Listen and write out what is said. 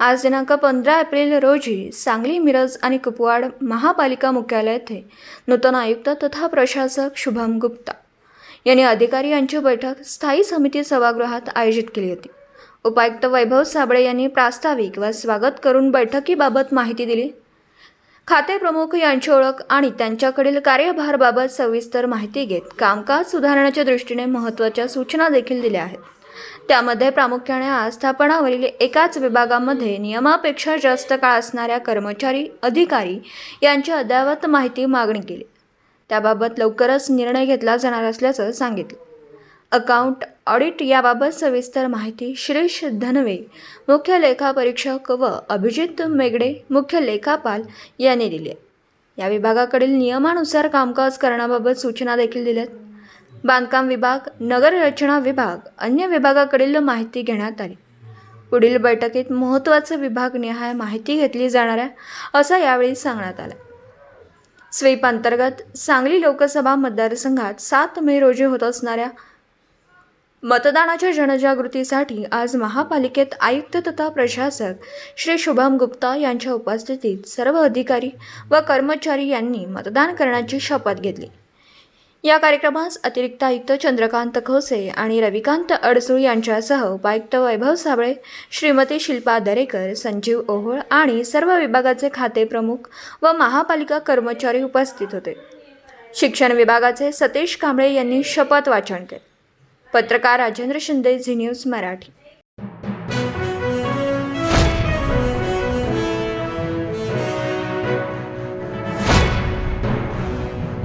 आज दिनांक पंधरा एप्रिल रोजी सांगली मिरज आणि कुपवाड महापालिका मुख्यालय येथे नूतन आयुक्त तथा प्रशासक शुभम गुप्ता यांनी अधिकारी यांची बैठक स्थायी समिती सभागृहात आयोजित केली होती. उपायुक्त वैभव साबळे यांनी प्रास्ताविक व स्वागत करून बैठकीबाबत माहिती दिली. खाते प्रमुख यांची ओळख आणि त्यांच्याकडील कार्यभारबाबत सविस्तर माहिती घेत कामकाज सुधारण्याच्या दृष्टीने महत्त्वाच्या सूचना देखील दिल्या आहेत. त्यामध्ये प्रामुख्याने आस्थापनावरील एकाच विभागामध्ये नियमापेक्षा जास्त काळ असणाऱ्या कर्मचारी अधिकारी यांची अद्ययावत माहिती मागणी केली. त्याबाबत लवकरच निर्णय घेतला जाणार असल्याचं सांगितलं. अकाउंट ऑडिट याबाबत सविस्तर माहिती शिरीष धनवे मुख्य लेखापरीक्षक व अभिजित मेगडे मुख्य लेखापाल यांनी दिली या विभागाकडील नियमानुसार कामकाज करण्याबाबत सूचना देखील दिल्यात. बांधकाम विभाग नगररचना विभाग अन्य विभागाकडील माहिती घेण्यात आली. पुढील बैठकीत महत्त्वाचे विभाग निहाय माहिती घेतली जाणार आहे असं यावेळी सांगण्यात आलं. स्वीप अंतर्गत सांगली लोकसभा मतदारसंघात सात मे रोजी होत असणाऱ्या मतदानाच्या जनजागृतीसाठी आज महापालिकेत आयुक्त तथा प्रशासक श्री शुभम गुप्ता यांच्या उपस्थितीत सर्व अधिकारी व कर्मचारी यांनी मतदान करण्याची शपथ घेतली. या कार्यक्रमास अतिरिक्त आयुक्त चंद्रकांत खोसे आणि रविकांत अडसूळ यांच्यासह उपायुक्त वैभव साबळे श्रीमती शिल्पा दरेकर संजीव ओहोळ आणि सर्व विभागाचे खाते प्रमुख व महापालिका कर्मचारी उपस्थित होते. शिक्षण विभागाचे सतीश कांबळे यांनी शपथ वाचन केले. पत्रकार राजेंद्र शिंदे झी न्यूज मराठी.